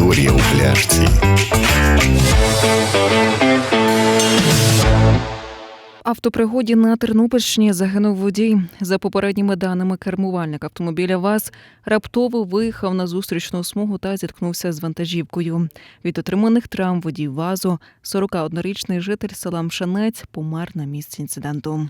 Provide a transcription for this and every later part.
Історія у пляшці. Автопригоді на Тернопільщині загинув водій. За попередніми даними, кермувальник автомобіля ВАЗ раптово виїхав на зустрічну смугу та зіткнувся з вантажівкою. Від отриманих травм водій ВАЗу, 41-річний житель села Мшанець, помер на місці інциденту.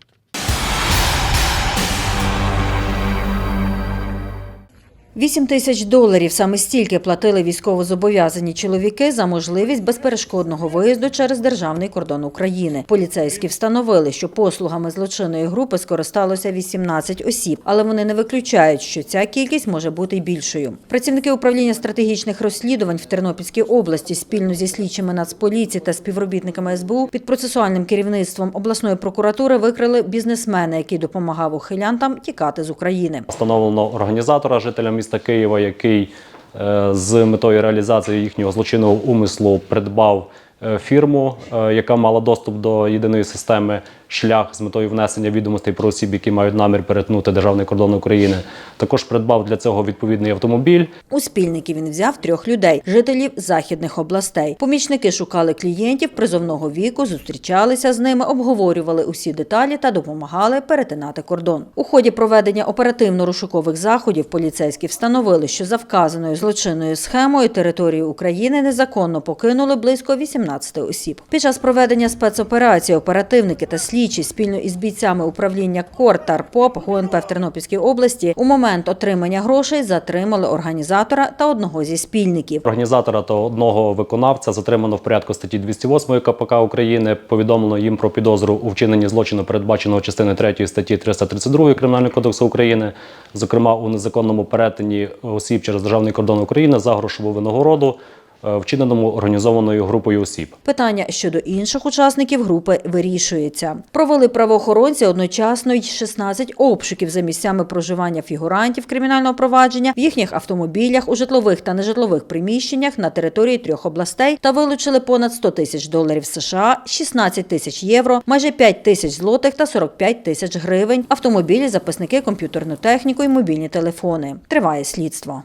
Вісім тисяч доларів саме стільки платили військовозобов'язані чоловіки за можливість безперешкодного виїзду через державний кордон України. Поліцейські встановили, що послугами злочинної групи скористалося 18 осіб, але вони не виключають, що ця кількість може бути більшою. Працівники управління стратегічних розслідувань в Тернопільській області спільно зі слідчими Нацполіції та співробітниками СБУ під процесуальним керівництвом обласної прокуратури викрили бізнесмена, який допомагав ухилянтам тікати з України. Встановлено організатора жителя міста Києва, який е, з метою реалізації їхнього злочинного умислу придбав фірму, е, яка мала доступ до єдиної системи шлях з метою внесення відомостей про осіб, які мають намір перетнути державний кордон України. Також придбав для цього відповідний автомобіль. У спільники він взяв трьох людей, жителів західних областей. Помічники шукали клієнтів призовного віку, зустрічалися з ними, обговорювали усі деталі та допомагали перетинати кордон. У ході проведення оперативно-розшукових заходів поліцейські встановили, що за вказаною злочинною схемою територію України незаконно покинули близько 18 осіб. Під час проведення спецоперації оперативники та слідчі спільно із бійцями управління КОР та РПОП ГУНП в Тернопільській області у момент отримання грошей затримали організатора та одного зі спільників. Організатора та одного виконавця затримано в порядку статті 208 КПК України. Повідомлено їм про підозру у вчиненні злочину, передбаченого частини 3 статті 332 Кримінального кодексу України, зокрема у незаконному перетині осіб через державний кордон України за грошову винагороду, вчиненому організованою групою осіб. Питання щодо інших учасників групи вирішується. Провели правоохоронці одночасно й 16 обшуків за місцями проживання фігурантів кримінального провадження в їхніх автомобілях у житлових та нежитлових приміщеннях на території трьох областей та вилучили понад 100 тисяч доларів США, 16 тисяч євро, майже 5 тисяч злотих та 45 тисяч гривень, автомобілі, записники, комп'ютерну техніку і мобільні телефони. Триває слідство.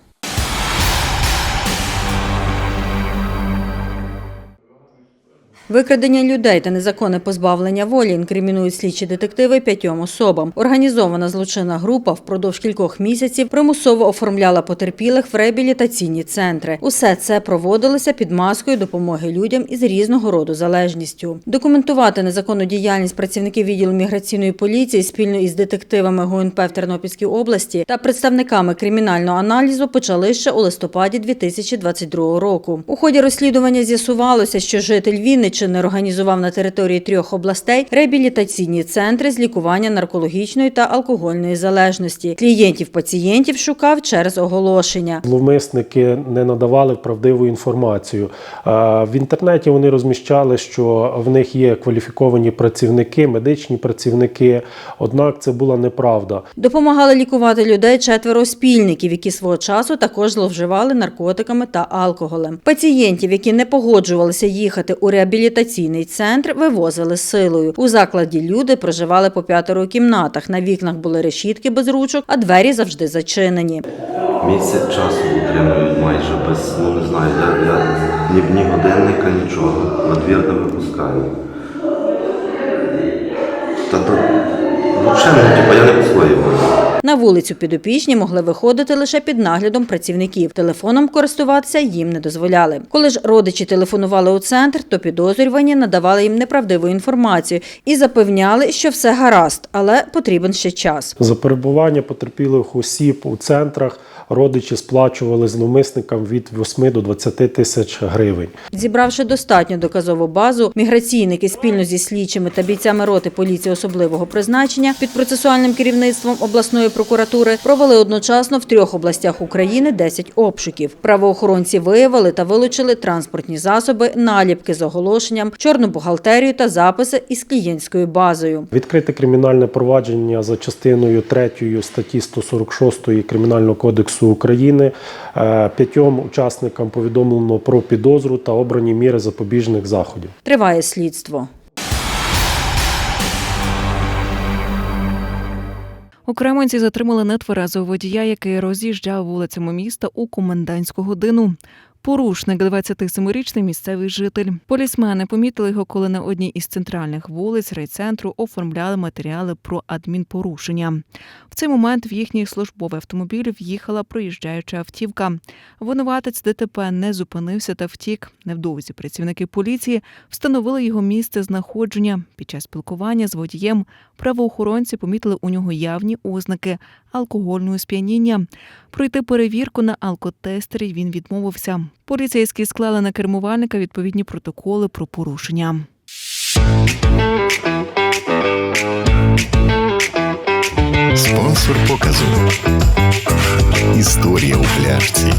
Викрадення людей та незаконне позбавлення волі інкримінують слідчі детективи п'ятьом особам. Організована злочинна група впродовж кількох місяців примусово оформляла потерпілих в реабілітаційні центри. Усе це проводилося під маскою допомоги людям із різного роду залежністю. Документувати незаконну діяльність працівників відділу міграційної поліції спільно із детективами ГУНП в Тернопільській області та представниками кримінального аналізу почали ще у листопаді 2022 року. У ході розслідування з'ясувалося, що житель Вінниччини організував на території трьох областей реабілітаційні центри з лікування наркологічної та алкогольної залежності. Клієнтів пацієнтів шукав через оголошення. Зловмисники не надавали правдиву інформацію. Е, В інтернеті вони розміщали, що в них є кваліфіковані працівники, медичні працівники. Однак це була неправда. Допомагали лікувати людей четверо спільників, які свого часу також зловживали наркотиками та алкоголем. Пацієнтів, які не погоджувалися їхати у реабілітаційний центр, вивозили силою. У закладі люди проживали по п'ятеро кімнатах. На вікнах були решітки без ручок, а двері завжди зачинені. Місяць часу утримують майже без, ну не знаю, я, я ні, ні годинника, нічого. На двір не випускаю. Та то, ну взагалі, ну, типу, я не по-своєму. На вулицю підопічні могли виходити лише під наглядом працівників. Телефоном користуватися їм не дозволяли. Коли ж родичі телефонували у центр, то підозрювані надавали їм неправдиву інформацію і запевняли, що все гаразд, але потрібен ще час. За перебування потерпілих осіб у центрах родичі сплачували зловмисникам від 8 до 20 тисяч гривень. Зібравши достатню доказову базу, міграційники спільно зі слідчими та бійцями роти поліції особливого призначення під процесуальним керівництвом обласної прокуратури провели одночасно в трьох областях України 10 обшуків. Правоохоронці виявили та вилучили транспортні засоби, наліпки з оголошенням, чорну бухгалтерію та записи із клієнтською базою. Відкрите кримінальне провадження за частиною 3 статті 146 Кримінального кодексу України. Е, П'ятьом учасникам повідомлено про підозру та обрані міри запобіжних заходів. Триває слідство. У Кременці затримали нетверезого водія, який роз'їжджав вулицями міста у комендантську годину. Порушник 27-річний місцевий житель. Полісмени помітили його, коли на одній із центральних вулиць райцентру оформляли матеріали про адмінпорушення. В цей момент в їхній службовий автомобіль в'їхала проїжджаюча автівка. Винуватець ДТП не зупинився та втік. Невдовзі працівники поліції встановили його місце знаходження. Під час спілкування з водієм правоохоронці помітили у нього явні ознаки алкогольного сп'яніння. Пройти перевірку на алкотестері він відмовився. Поліцейські склали на кермувальника відповідні протоколи про порушення. Спонсор показу. Історія у пляшці.